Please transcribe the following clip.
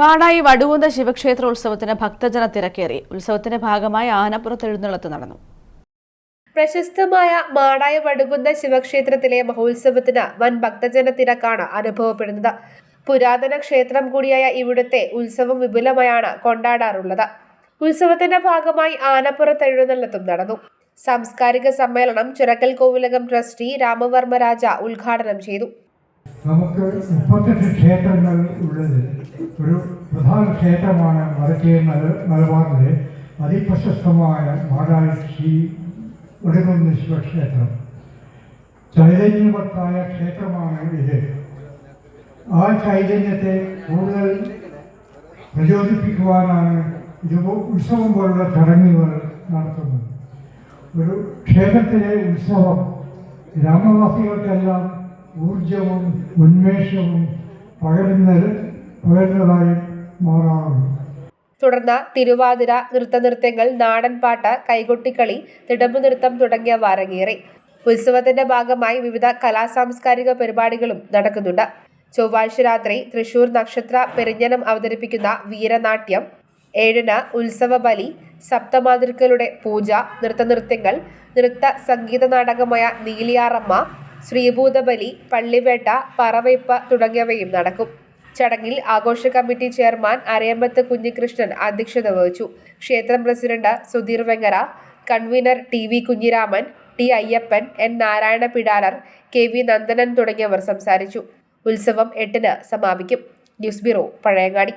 മാടായി വടുകുന്ന ശിവക്ഷേത്രോത്സവത്തിന് ഭക്തജന തിരക്കേറി. ഉത്സവത്തിന്റെ ഭാഗമായി ആനപ്പുറത്ത് എഴുന്നള്ളത്ത് നടന്നു. പ്രശസ്തമായ മാടായ വടുകുന്ന ശിവക്ഷേത്രത്തിലെ മഹോത്സവത്തിന് വൻ ഭക്തജന തിരക്കാണ് അനുഭവപ്പെടുന്നത്. പുരാതന ക്ഷേത്രം കൂടിയായ ഇവിടുത്തെ ഉത്സവം വിപുലമായാണ് കൊണ്ടാടാറുള്ളത്. ഉത്സവത്തിന്റെ ഭാഗമായി ആനപ്പുറത്ത് എഴുന്നള്ളത്തും നടന്നു. സാംസ്കാരിക സമ്മേളനം ചിറക്കൽ കോവിലകം ട്രസ്റ്റി രാമവർമ്മ രാജ ഉദ്ഘാടനം ചെയ്തു. നമുക്ക് മുപ്പത്തെട്ട് ക്ഷേത്രങ്ങൾ ഉള്ളത്. ഒരു പ്രധാന ക്ഷേത്രമാണ് വടക്കേ മല മലബാറിലെ അതിപ്രശസ്തമായ മാടായി ശ്രീ ഒടുങ്ങുന്ന ശിവക്ഷേത്രം ചൈതന്യവത്തായ ക്ഷേത്രമാണ് ഇത്. ആ ചൈതന്യത്തെ കൂടുതൽ പ്രചോദിപ്പിക്കുവാനാണ് ഇത് ഉത്സവം പോലുള്ള ചടങ്ങുകൾ നടത്തുന്നത്. ഒരു ക്ഷേത്രത്തിലെ ഉത്സവം ഗ്രാമവാസികൾക്കെല്ലാം ഊർജവും ഉന്മേഷവും പകരുന്നത് പകരുന്നതായി മാറാറുണ്ട്. തുടർന്ന് തിരുവാതിര നൃത്തനൃത്യങ്ങൾ നാടൻപാട്ട് കൈകൊട്ടിക്കളി തിടമ്പ് നൃത്തം തുടങ്ങിയവ അരങ്ങേറി. ഉത്സവത്തിന്റെ ഭാഗമായി വിവിധ കലാസാംസ്കാരിക പരിപാടികളും നടക്കുന്നുണ്ട്. ചൊവ്വാഴ്ച രാത്രി തൃശൂർ നക്ഷത്ര പെരിഞ്ഞനം അവതരിപ്പിക്കുന്ന വീരനാട്യം ഏഴിന് ഉത്സവ ബലി സപ്തമാതൃക്കളുടെ പൂജ നൃത്തനൃത്യങ്ങൾ നൃത്ത സംഗീത നാടകമായ നീലിയാറമ്മ ശ്രീഭൂതബലി പള്ളിവേട്ട പറവയ്പ്പ തുടങ്ങിയവയും നടക്കും. ചടങ്ങിൽ ആഘോഷ കമ്മിറ്റി ചെയർമാൻ അരയമ്പത്ത് കുഞ്ഞികൃഷ്ണൻ അധ്യക്ഷത വഹിച്ചു. ക്ഷേത്രം president Sudheer Vengara convener T V Kunhiraman T Ayyappan N Narayana Pidalar K V Nandanan തുടങ്ങിയവർ സംസാരിച്ചു. ഉത്സവം എട്ടിന് സമാപിക്കും. News bureau Pazhayangadi.